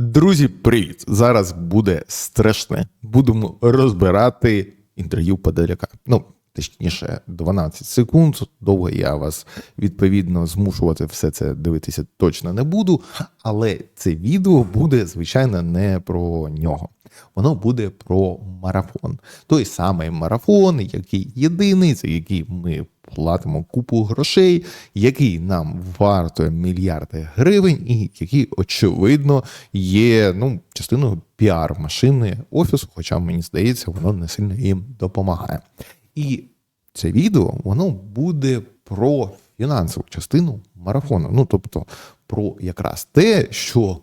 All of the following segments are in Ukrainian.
Друзі, привіт! Зараз буде страшне. Будемо розбирати інтерв'ю Подоляка. Ну, точніше, 12 секунд. Довго я вас відповідно змушувати все це дивитися точно не буду. Але це відео буде, звичайно, не про нього. Воно буде про марафон. Той самий марафон, який єдиний, за який ми платимо купу грошей, який нам вартує мільярди гривень, і який, очевидно, є ну, частиною піар-машини офісу, хоча мені здається, воно не сильно їм допомагає. І це відео воно буде про фінансову частину марафону. Ну тобто, про якраз те, що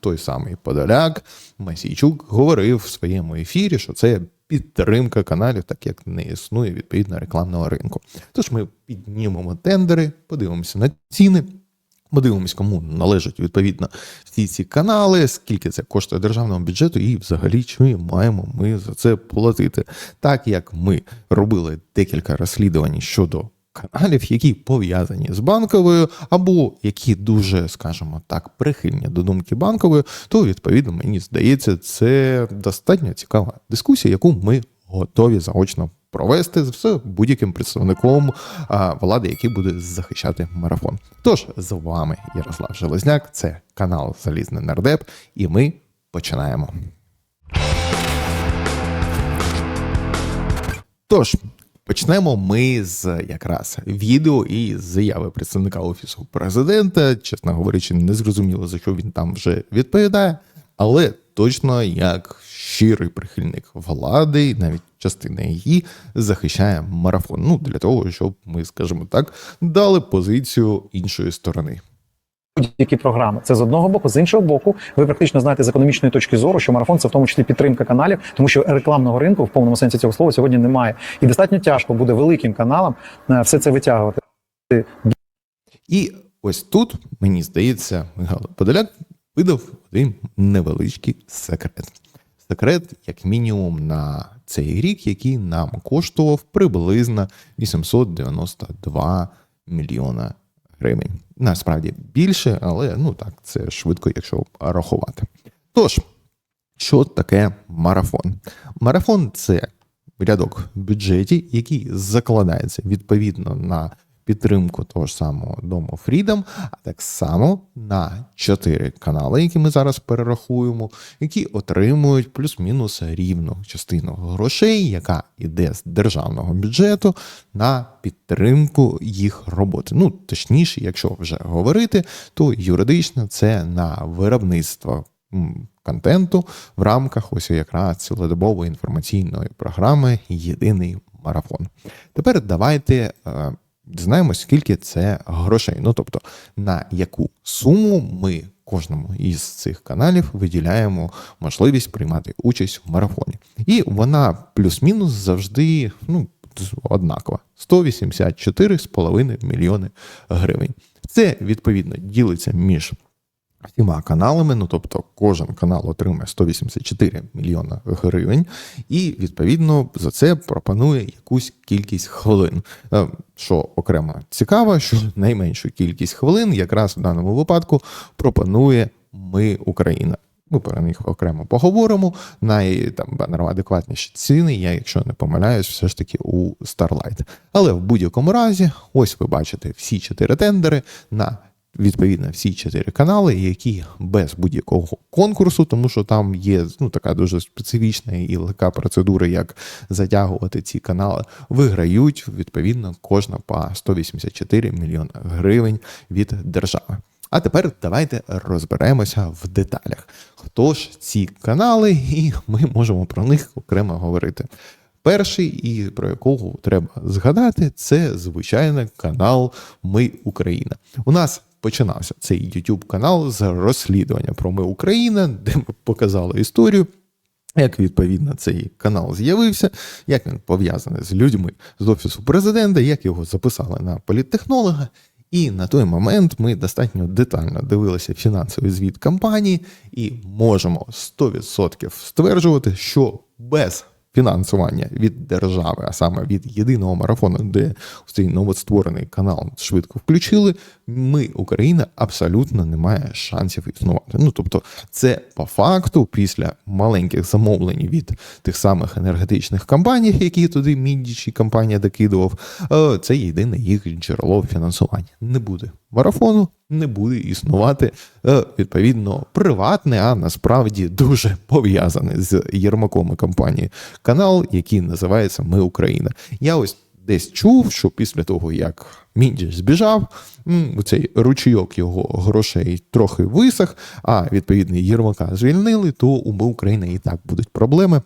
той самий Подоляк Масійчук говорив в своєму ефірі, що це підтримка каналів, так як не існує відповідно рекламного ринку. Тож ми піднімемо тендери, подивимося на ціни. Подивимось, кому належать відповідно всі ці канали, скільки це коштує державному бюджету, і взагалі чи маємо ми за це платити. Так як ми робили декілька розслідувань щодо каналів, які пов'язані з банковою, або які дуже, скажімо так, прихильні до думки банкової, то відповідно мені здається, це достатньо цікава дискусія, яку ми готові заочно провести з будь-яким представником влади, який буде захищати марафон. Тож з вами Ярослав Железняк, це канал Залізний Нардеп, і ми починаємо. Тож, почнемо ми з якраз відео і заяви представника офісу президента. Чесно говорячи, не зрозуміло за що він там вже відповідає, але точно як щирий прихильник влади, навіть частина її захищає марафон. Ну для того, щоб ми, скажімо так, дали позицію іншої сторони. будь-які програми. Це з одного боку, з іншого боку, ви практично знаєте з економічної точки зору, що марафон це в тому числі підтримка каналів, тому що рекламного ринку в повному сенсі цього слова сьогодні немає. І достатньо тяжко буде великим каналам е, все це витягувати. І ось тут, мені здається, Михайло Подоляк видав один невеличкий секрет. Секрет, як мінімум, на цей рік, який нам коштував приблизно 892 мільйона гривень. Насправді більше, але ну так, це швидко, якщо рахувати. Тож, що таке марафон? Марафон це рядок в бюджеті, який закладається відповідно на підтримку того ж самого дому Freedom, а так само на чотири канали, які ми зараз перерахуємо, які отримують плюс-мінус рівну частину грошей, яка йде з державного бюджету на підтримку їх роботи. Ну точніше, якщо вже говорити, то юридично це на виробництво контенту в рамках ось якраз цілодобової інформаційної програми Єдиний марафон. Тепер давайте. Дізнаємось, скільки це грошей. Ну тобто, на яку суму ми кожному із цих каналів виділяємо можливість приймати участь в марафоні. І вона плюс-мінус завжди ну, однакова: 184,5 мільйони гривень. Це відповідно ділиться між всіма каналами. Ну тобто, кожен канал отримає 184 мільйона гривень, і відповідно за це пропонує якусь кількість хвилин. Е, Що окремо цікаво, що найменшу кількість хвилин, якраз в даному випадку, пропонує ми Україна. Ми про них окремо поговоримо. Най там адекватніші ціни, я, якщо не помиляюсь, все ж таки у Starlight. Але в будь-якому разі, ось ви бачите всі чотири тендери на відповідно всі чотири канали, які без будь-якого конкурсу, тому що там є ну така дуже специфічна і легка процедура, як затягувати ці канали, виграють відповідно кожна по 184 мільйона гривень від держави. А тепер давайте розберемося в деталях. Хто ж ці канали, і ми можемо про них окремо говорити. Перший, і про якого треба згадати, це звичайно канал Ми Україна. У нас починався цей YouTube канал з розслідування про Ми Україна, де ми показали історію. Як відповідно цей канал з'явився, як він пов'язаний з людьми з офісу президента, як його записали на політтехнолога. І на той момент ми достатньо детально дивилися фінансовий звіт компанії і можемо 100% стверджувати, що без фінансування від держави, а саме від єдиного марафону, де цей новостворений канал швидко включили. Ми, Україна, абсолютно не має шансів існувати. Ну тобто, це по факту, після маленьких замовлень від тих самих енергетичних компаній, які туди Мідічі компанія докидував, е, це єдине їх джерело фінансування. Не буде марафону, не буде існувати е, відповідно приватний, а насправді дуже пов'язаний з Єрмаком і компанією канал, який називається Ми Україна. Я ось десь чув, що після того, як Міндіч збіжав, цей ручійок його грошей трохи висох, а відповідно Єрмака звільнили, то у Ми Україна і так будуть проблеми.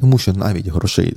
Тому що навіть грошей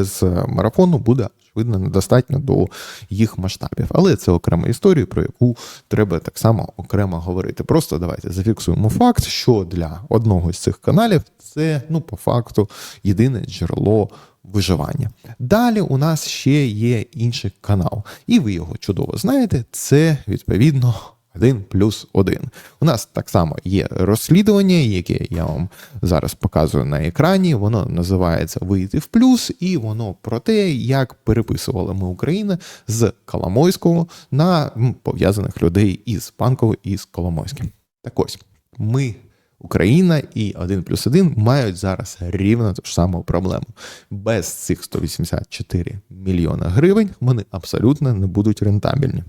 з марафону буде очевидно недостатньо до їх масштабів. Але це окрема історія, про яку треба так само окремо говорити. Просто давайте зафіксуємо факт, що для одного з цих каналів це ну по факту єдине джерело виживання. Далі у нас ще є інший канал, і ви його чудово знаєте. Це відповідно. Один плюс один. У нас так само є розслідування, яке я вам зараз показую на екрані. Воно називається Вийти в плюс, і воно про те, як переписували ми Україна з Коломойського на пов'язаних людей із Панково і з Коломойським. Так ось ми. Україна і 1 плюс 1 мають зараз рівно ту ж саму проблему. Без цих 184 мільйона гривень вони абсолютно не будуть рентабельні.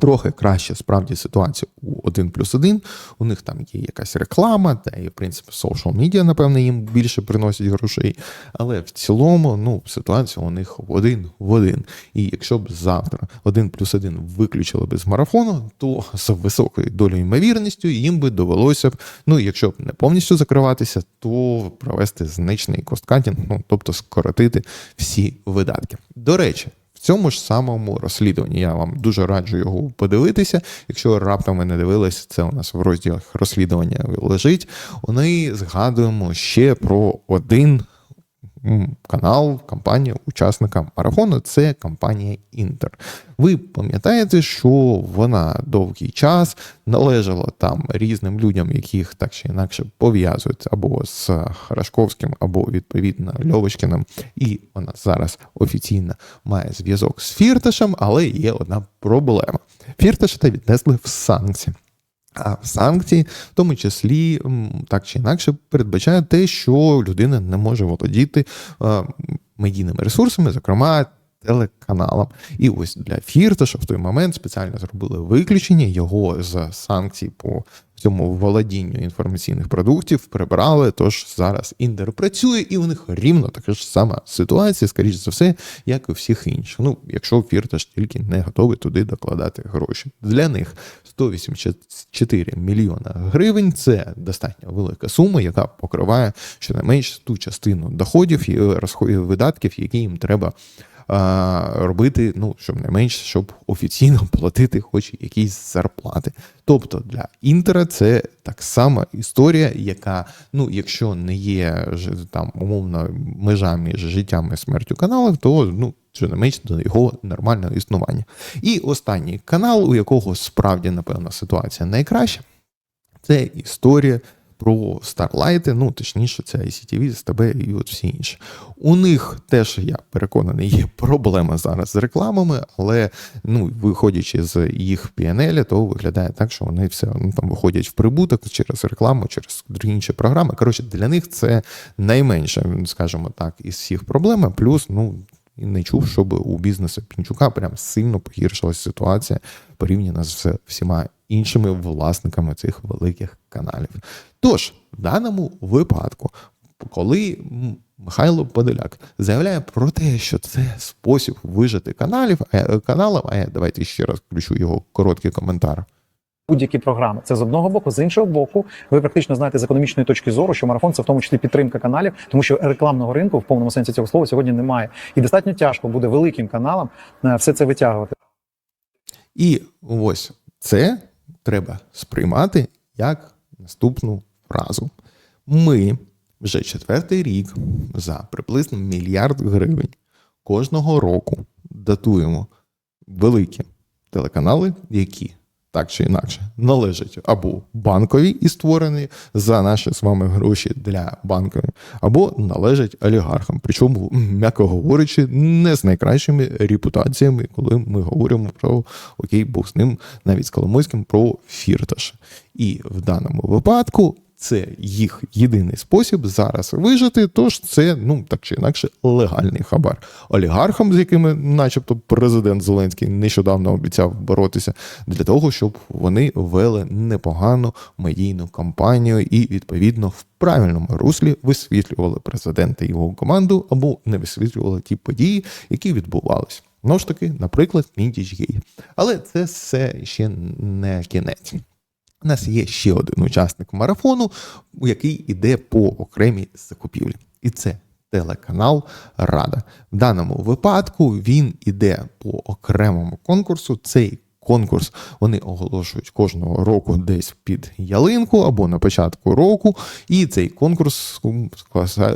Трохи краще справді ситуація у 1 плюс 1. У них там є якась реклама, та і в принципі social media, напевно, їм більше приносять грошей. Але в цілому, ну, ситуація у них один в один. І якщо б завтра 1 плюс 1 виключили б з марафону, то з високою долею ймовірністю їм би довелося б, ну, якщо б не повністю закриватися, то провести значний косткатінг, ну тобто скоротити всі видатки. До речі. Цьому ж самому розслідуванні я вам дуже раджу його подивитися. Якщо раптом ви не дивились, це у нас в розділах розслідування лежить. Вони згадуємо ще про один канал, компанія, учасника марафону. Це компанія Інтер. Ви пам'ятаєте, що вона довгий час належала там різним людям, яких так чи інакше пов'язують або з Харашковським, або відповідно Льовочкиним. І вона зараз офіційно має зв'язок з Фірташем, але є одна проблема. Фірташа віднесли в санкції. А санкції, в тому числі, так чи інакше, передбачають те, що людина не може володіти е, медійними ресурсами, зокрема телеканалом. І ось для Фірташа в той момент спеціально зробили виключення його з санкцій по цьому володінню інформаційних продуктів прибрали. Тож зараз Індер працює, і у них рівно така ж сама ситуація, скоріш за все, як і всіх інших. Ну, якщо Фірташ тільки не готовий туди докладати гроші. Для них 184 мільйона гривень це достатньо велика сума, яка покриває щонайменш ту частину доходів і розходів видатків, які їм треба робити, ну, щоб не менше, щоб офіційно платити хоч якісь зарплати. Тобто для Інтера це так само історія, яка, ну, якщо не є там умовно межа між життям і смертю каналів, то ну. Що не менше до його нормального існування. І останній канал, у якого справді, напевно, ситуація найкраща, це історія про Starlight, ну точніше, це ICTV, СТБ і от всі інші. У них теж, я переконаний, є проблема зараз з рекламами, але ну, виходячи з їх PNL, то виглядає так, що вони все ну, там виходять в прибуток через рекламу, через інші програми. Коротше, для них це найменше, скажімо так, із всіх проблем. Плюс, ну. І не чув, щоб у бізнесу Пінчука прям сильно погіршилася ситуація порівняно з всіма іншими власниками цих великих каналів. Тож, в даному випадку, коли Михайло Подоляк заявляє про те, що це спосіб вижити каналів, а, каналам, а я давайте ще раз включу його короткий коментар. Будь-які програми. Це з одного боку, з іншого боку, ви практично знаєте з економічної точки зору, що марафон це в тому числі підтримка каналів, тому що рекламного ринку в повному сенсі цього слова сьогодні немає. І достатньо тяжко буде великим каналам е, все це витягувати. І ось це треба сприймати як наступну фразу. Ми вже четвертий рік за приблизно мільярд гривень кожного року датуємо великі телеканали, які так чи інакше належить або банковій і створені за наші з вами гроші для банкові, або належать олігархам. Причому, м'яко говорячи, не з найкращими репутаціями, коли ми говоримо про окей, Бог з ним, навіть з Коломойським, про фірташ. І в даному випадку. Це їх єдиний спосіб зараз вижити, тож це ну так чи інакше легальний хабар. Олігархам, з якими, начебто, президент Зеленський нещодавно обіцяв боротися для того, щоб вони вели непогану медійну кампанію і відповідно в правильному руслі висвітлювали президента і його команду або не висвітлювали ті події, які відбувалися. Ну ж таки, наприклад, Міндічгей. Але це все ще не кінець. У нас є ще один учасник марафону, який іде по окремій закупівлі, і це телеканал Рада. В даному випадку він іде по окремому конкурсу. Цей конкурс вони оголошують кожного року десь під ялинку або на початку року. І цей конкурс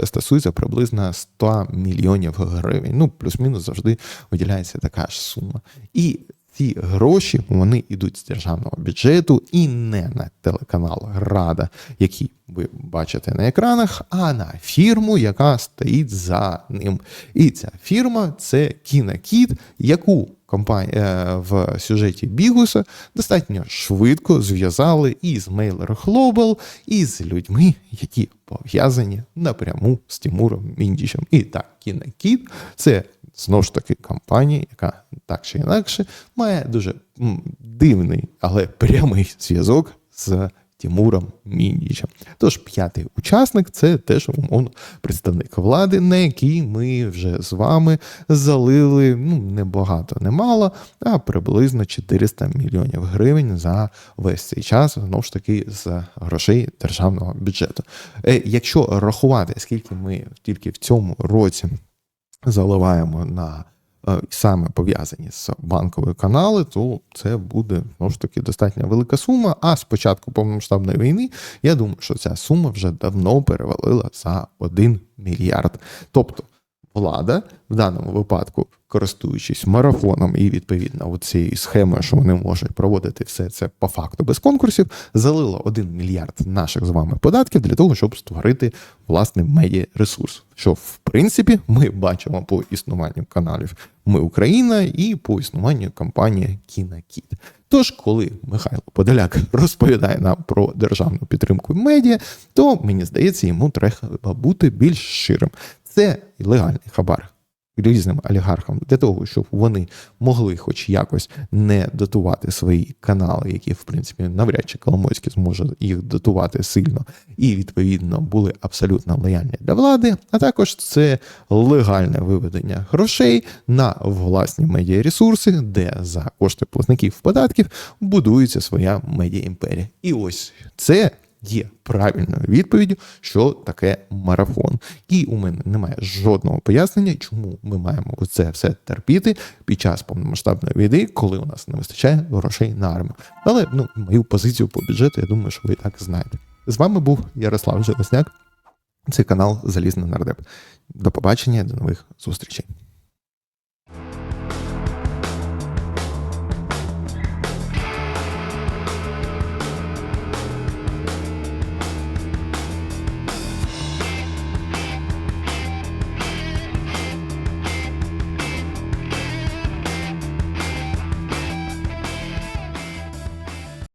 стосується приблизно 100 мільйонів гривень. Ну, плюс-мінус завжди виділяється така ж сума. І ці гроші вони йдуть з державного бюджету і не на телеканал Рада, який ви бачите на екранах, а на фірму, яка стоїть за ним. І ця фірма це Кінокіт, яку компанія в сюжеті Бігуса достатньо швидко зв'язали і з Mailer Global, і з людьми, які пов'язані напряму з Тимуром Міндічем. І так, Кінокіт це знову ж таки компанія, яка так чи інакше має дуже дивний, але прямий зв'язок з Тимуром Міндічем. Тож п'ятий учасник це теж умовно представник влади, на який ми вже з вами залили ну не багато, не мало, а приблизно 400 мільйонів гривень за весь цей час, знову ж таки, з грошей державного бюджету. Е, Якщо рахувати, скільки ми тільки в цьому році заливаємо на е, саме пов'язані з банковою канали, то це буде знову ж таки достатньо велика сума. А з початку повномасштабної війни я думаю, що ця сума вже давно перевалила за 1 мільярд. Тобто влада в даному випадку, користуючись марафоном і відповідно цією схемою, що вони можуть проводити все це по факту без конкурсів, залила 1 мільярд наших з вами податків для того, щоб створити власний медіаресурс. Що в принципі ми бачимо по існуванню каналів Ми Україна і по існуванню компанії Кінокіт. Тож, коли Михайло Подоляк розповідає нам про державну підтримку медіа, то мені здається, йому треба бути більш ширим. Це легальний хабар різним олігархам для того, щоб вони могли хоч якось не дотувати свої канали, які, в принципі, навряд чи Коломойський зможе їх дотувати сильно, і відповідно були абсолютно лояльні для влади. А також це легальне виведення грошей на власні медіаресурси, де за кошти платників податків будується своя медіаімперія. І ось це є правильною відповіддю, що таке марафон. І у мене немає жодного пояснення, чому ми маємо це все терпіти під час повномасштабної війни, коли у нас не вистачає грошей на армію. Але ну, мою позицію по бюджету, я думаю, що ви так знаєте. З вами був Ярослав Железняк. Це канал Залізний нардеп. До побачення, до нових зустрічей.